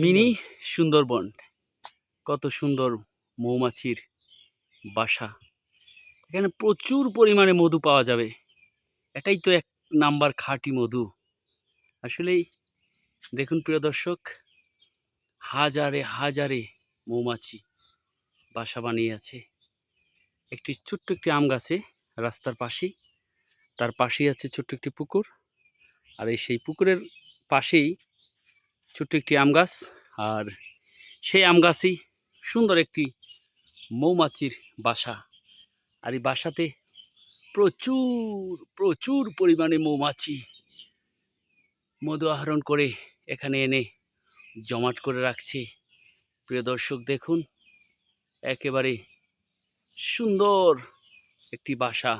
Mini Sundarban, কত সুন্দর মৌমাছির বাসা। এখানে প্রচুর পরিমাণে মধু পাওয়া যাবে। এটাই তো এক নাম্বার খাঁটি মধু। আসলেই দেখুন প্রিয় দর্শক, হাজারে হাজারে মৌমাছি বাসা বানিয়ে আছে। একটি ছোট্ট একটি আম গাছে রাস্তার পাশেই। তার পাশেই আছে ছোট্ট একটি পুকুর। আর এই সেই পুকুরের পাশেই ছোট্ট একটি আম গাছ, আর সেই আম গাছই সুন্দর একটি মৌমাছির বাসা। আর এই বাসাতে প্রচুর প্রচুর পরিমাণে মৌমাছি মধু আহরণ করে এখানে এনে জমাট করে রাখছে। প্রিয় দর্শক, দেখুন, একেবারে সুন্দর একটি বাসা।